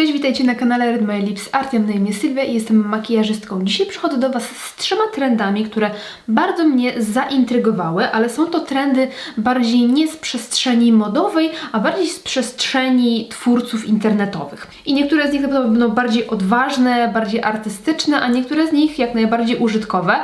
Cześć, witajcie na kanale Red My Lips Art. Ja na imię Sylwia i jestem makijażystką. Dzisiaj przychodzę do Was z trzema trendami, które bardzo mnie zaintrygowały, ale są to trendy bardziej nie z przestrzeni modowej, a bardziej z przestrzeni twórców internetowych. I niektóre z nich na pewno będą bardziej odważne, bardziej artystyczne, a niektóre z nich jak najbardziej użytkowe,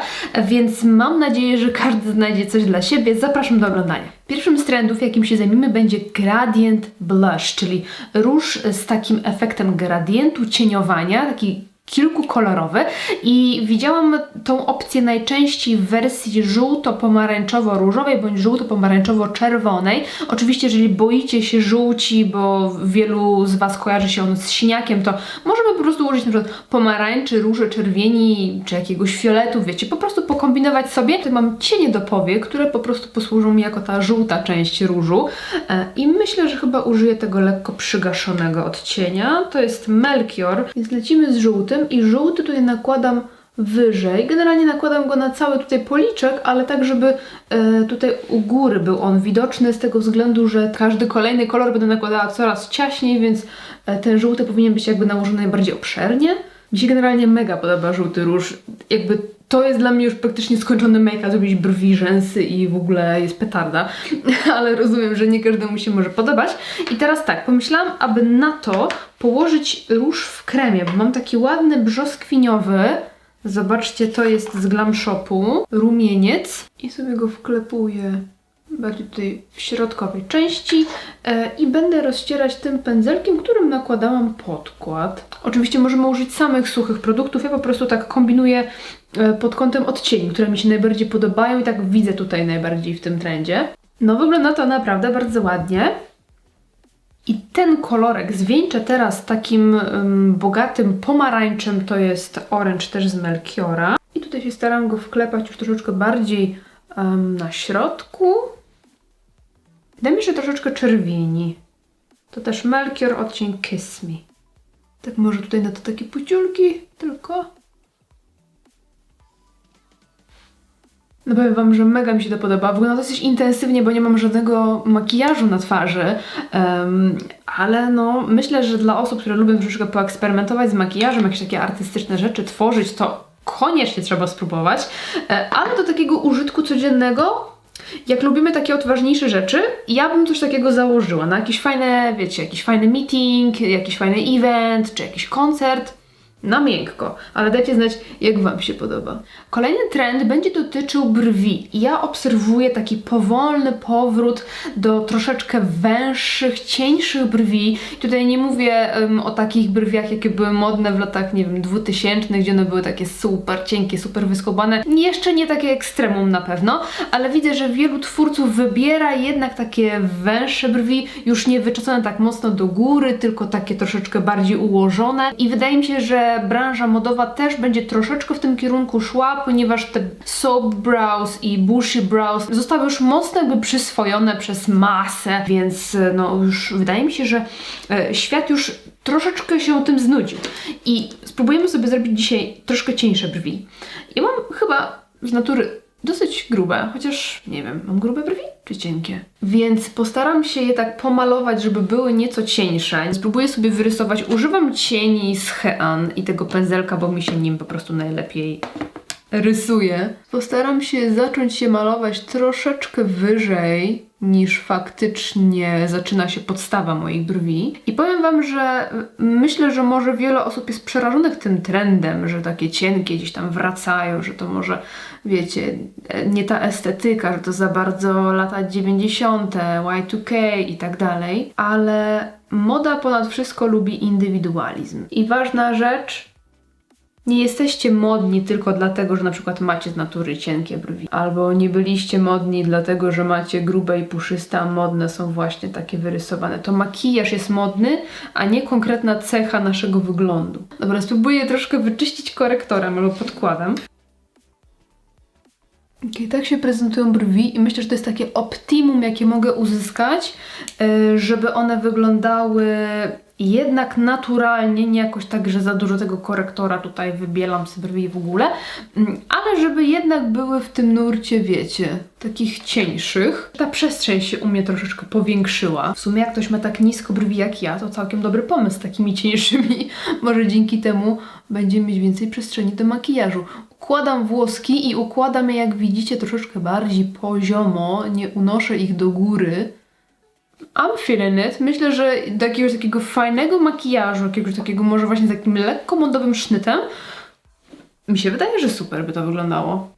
więc mam nadzieję, że każdy znajdzie coś dla siebie. Zapraszam do oglądania. Pierwszym z trendów, jakim się zajmiemy, będzie gradient blush, czyli róż z takim efektem gradientu, cieniowania, taki kilkukolorowy i widziałam tą opcję najczęściej w wersji żółto-pomarańczowo-różowej bądź żółto-pomarańczowo-czerwonej. Oczywiście, jeżeli boicie się żółci, bo wielu z Was kojarzy się on z siniakiem, to możemy po prostu użyć przykład pomarańczy, róży, czerwieni czy jakiegoś fioletu, wiecie, po prostu pokombinować sobie. Tutaj mam cienie do powiek, które po prostu posłużą mi jako ta żółta część różu E, i myślę, że chyba użyję tego lekko przygaszonego odcienia. To jest Melchior, więc lecimy z żółtym i żółty tutaj nakładam wyżej. Generalnie nakładam go na cały tutaj policzek, ale tak, żeby e, tutaj u góry był on widoczny z tego względu, że każdy kolejny kolor będę nakładała coraz ciaśniej, więc e, ten żółty powinien być jakby nałożony najbardziej obszernie. Mi się generalnie mega podoba żółty róż. Jakby to jest dla mnie już praktycznie skończony make-up, zrobić brwi, rzęsy i w ogóle jest petarda. Ale rozumiem, że nie każdemu się może podobać. I teraz tak, pomyślałam, aby na to położyć róż w kremie, bo mam taki ładny brzoskwiniowy. Zobaczcie, to jest z Glam Shopu. Rumieniec. I sobie go wklepuję bardziej tutaj w środkowej części e, i będę rozcierać tym pędzelkiem, którym nakładałam podkład. Oczywiście możemy użyć samych suchych produktów, ja po prostu tak kombinuję e, pod kątem odcieni, które mi się najbardziej podobają i tak widzę tutaj najbardziej w tym trendzie. No wygląda to naprawdę bardzo ładnie. I ten kolorek zwieńczę teraz takim um, bogatym pomarańczem, to jest orange też z Melchiora. I tutaj się staram go wklepać już troszeczkę bardziej um, na środku. Daj mi jeszcze troszeczkę czerwieni. To też Melchior odcień Kiss Me. Tak może tutaj na to takie puciulki tylko. No powiem Wam, że mega mi się to podoba. Wygląda dosyć intensywnie, bo nie mam żadnego makijażu na twarzy, um, ale no myślę, że dla osób, które lubią troszeczkę poeksperymentować z makijażem, jakieś takie artystyczne rzeczy tworzyć, to koniecznie trzeba spróbować, e, ale do takiego użytku codziennego jak lubimy takie odważniejsze rzeczy, ja bym coś takiego założyła. Na jakieś fajne, wiecie, jakiś fajny meeting, jakiś fajny event, czy jakiś koncert na miękko, ale dajcie znać, jak Wam się podoba. Kolejny trend będzie dotyczył brwi. Ja obserwuję taki powolny powrót do troszeczkę węższych, cieńszych brwi. Tutaj nie mówię um, o takich brwiach, jakie były modne w latach, nie wiem, 2000, gdzie one były takie super cienkie, super wyskobane. Jeszcze nie takie ekstremum na pewno, ale widzę, że wielu twórców wybiera jednak takie węższe brwi, już nie wyczesane tak mocno do góry, tylko takie troszeczkę bardziej ułożone. I wydaje mi się, że branża modowa też będzie troszeczkę w tym kierunku szła, ponieważ te soap brows i bushy brows zostały już mocno jakby przyswojone przez masę, więc e, no już wydaje mi się, że e, świat już troszeczkę się tym znudził. I spróbujemy sobie zrobić dzisiaj troszkę cieńsze brwi. Ja mam chyba z natury dosyć grube, chociaż nie wiem, mam grube brwi czy cienkie? Więc postaram się je tak pomalować, żeby były nieco cieńsze. Spróbuję sobie wyrysować, używam cieni z Hean i tego pędzelka, bo mi się nim po prostu najlepiej rysuje. Postaram się zacząć się malować troszeczkę wyżej niż faktycznie zaczyna się podstawa moich brwi. I powiem Wam, że myślę, że może wiele osób jest przerażonych tym trendem, że takie cienkie gdzieś tam wracają, że to może, wiecie, nie ta estetyka, że to za bardzo lata 90., Y2K i tak dalej, ale moda ponad wszystko lubi indywidualizm. I ważna rzecz, nie jesteście modni tylko dlatego, że na przykład macie z natury cienkie brwi, albo nie byliście modni dlatego, że macie grube i puszyste, a modne są właśnie takie wyrysowane. To makijaż jest modny, a nie konkretna cecha naszego wyglądu. Dobra, spróbuję troszkę wyczyścić korektorem albo podkładem. Okay, tak się prezentują brwi i myślę, że to jest takie optimum, jakie mogę uzyskać, e, żeby one wyglądały jednak naturalnie, nie jakoś tak, że za dużo tego korektora tutaj wybielam sobie brwi w ogóle, mm, ale żeby jednak były w tym nurcie, wiecie, takich cieńszych. Ta przestrzeń się u mnie troszeczkę powiększyła. W sumie jak ktoś ma tak nisko brwi jak ja, to całkiem dobry pomysł z takimi cieńszymi. Może dzięki temu będzie mieć więcej przestrzeni do makijażu. Układam włoski i układam je, jak widzicie, troszeczkę bardziej poziomo, nie unoszę ich do góry. I'm feeling it. Myślę, że do jakiegoś takiego fajnego makijażu, jakiegoś takiego może właśnie takim lekko modowym sznytem, mi się wydaje, że super by to wyglądało.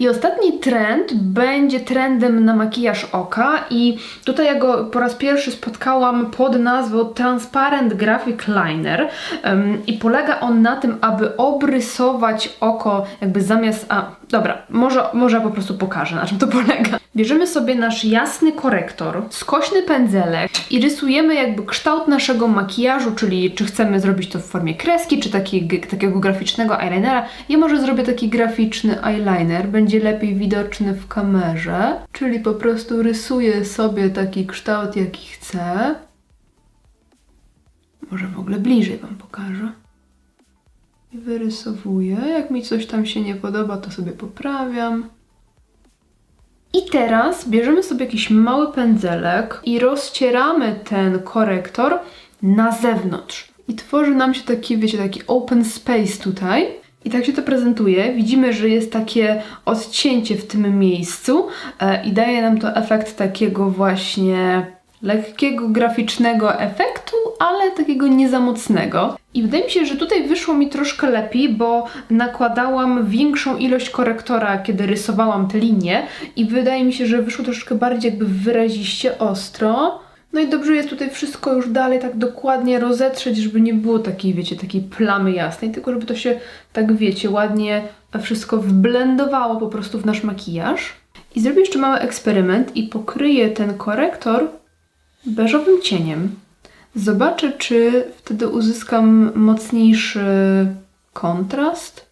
I ostatni trend będzie trendem na makijaż oka i tutaj ja go po raz pierwszy spotkałam pod nazwą Transparent Graphic Liner Em, i polega on na tym, aby obrysować oko jakby zamiast... A, dobra, może, może ja po prostu pokażę na czym to polega. Bierzemy sobie nasz jasny korektor, skośny pędzelek i rysujemy jakby kształt naszego makijażu, czyli czy chcemy zrobić to w formie kreski, czy taki, takiego graficznego eyelinera. Ja może zrobię taki graficzny eyeliner, będzie lepiej widoczny w kamerze, czyli po prostu rysuję sobie taki kształt, jaki chcę. Może w ogóle bliżej Wam pokażę. I wyrysowuję. Jak mi coś tam się nie podoba, to sobie poprawiam. Teraz bierzemy sobie jakiś mały pędzelek i rozcieramy ten korektor na zewnątrz. I tworzy nam się taki, wiecie, taki open space tutaj. I tak się to prezentuje. Widzimy, że jest takie odcięcie w tym miejscu e, i daje nam to efekt takiego właśnie lekkiego graficznego efektu, ale takiego nie za mocnego. I wydaje mi się, że tutaj wyszło mi troszkę lepiej, bo nakładałam większą ilość korektora, kiedy rysowałam te linie i wydaje mi się, że wyszło troszkę bardziej jakby wyraziście ostro. No i dobrze jest tutaj wszystko już dalej tak dokładnie rozetrzeć, żeby nie było takiej, wiecie, takiej plamy jasnej, tylko żeby to się tak, wiecie, ładnie wszystko wblendowało po prostu w nasz makijaż. I zrobię jeszcze mały eksperyment i pokryję ten korektor beżowym cieniem. Zobaczę, czy wtedy uzyskam mocniejszy kontrast.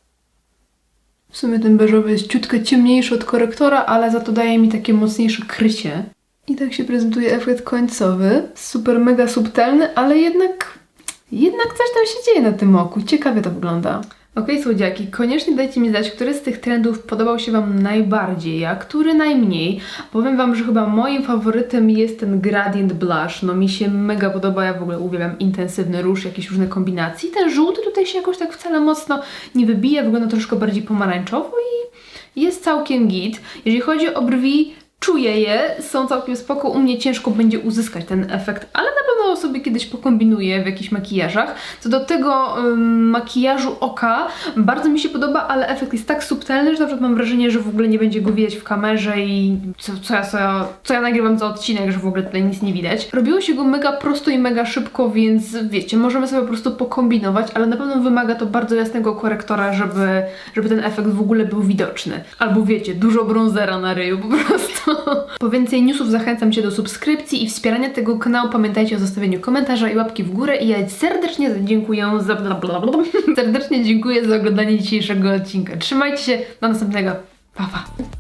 W sumie ten beżowy jest ciutkę ciemniejszy od korektora, ale za to daje mi takie mocniejsze krycie. I tak się prezentuje efekt końcowy. Super mega subtelny, ale jednak jednak coś tam się dzieje na tym oku. Ciekawie to wygląda. Okej, słodziaki, koniecznie dajcie mi znać, który z tych trendów podobał się Wam najbardziej, a który najmniej. Powiem Wam, że chyba moim faworytem jest ten Gradient Blush. No mi się mega podoba, ja w ogóle uwielbiam intensywny róż, jakieś różne kombinacje. Ten żółty tutaj się jakoś tak wcale mocno nie wybija, wygląda troszkę bardziej pomarańczowo i jest całkiem git. Jeżeli chodzi o brwi, czuję je, są całkiem spoko, u mnie ciężko będzie uzyskać ten efekt, ale na pewno sobie kiedyś pokombinuję w jakichś makijażach. Co do tego ym, makijażu oka, bardzo mi się podoba, ale efekt jest tak subtelny, że na przykład mam wrażenie, że w ogóle nie będzie go widać w kamerze i co, co, ja, co, ja, co ja nagrywam za odcinek, że w ogóle tutaj nic nie widać. Robiło się go mega prosto i mega szybko, więc wiecie, możemy sobie po prostu pokombinować, ale na pewno wymaga to bardzo jasnego korektora, żeby, żeby ten efekt w ogóle był widoczny. Albo wiecie, dużo bronzera na ryju po prostu. Po więcej newsów zachęcam Cię do subskrypcji i wspierania tego kanału. Pamiętajcie o zostawieniu komentarza i łapki w górę i ja serdecznie dziękuję za bla bla bla. Serdecznie dziękuję za oglądanie dzisiejszego odcinka. Trzymajcie się, do następnego. Pa, pa.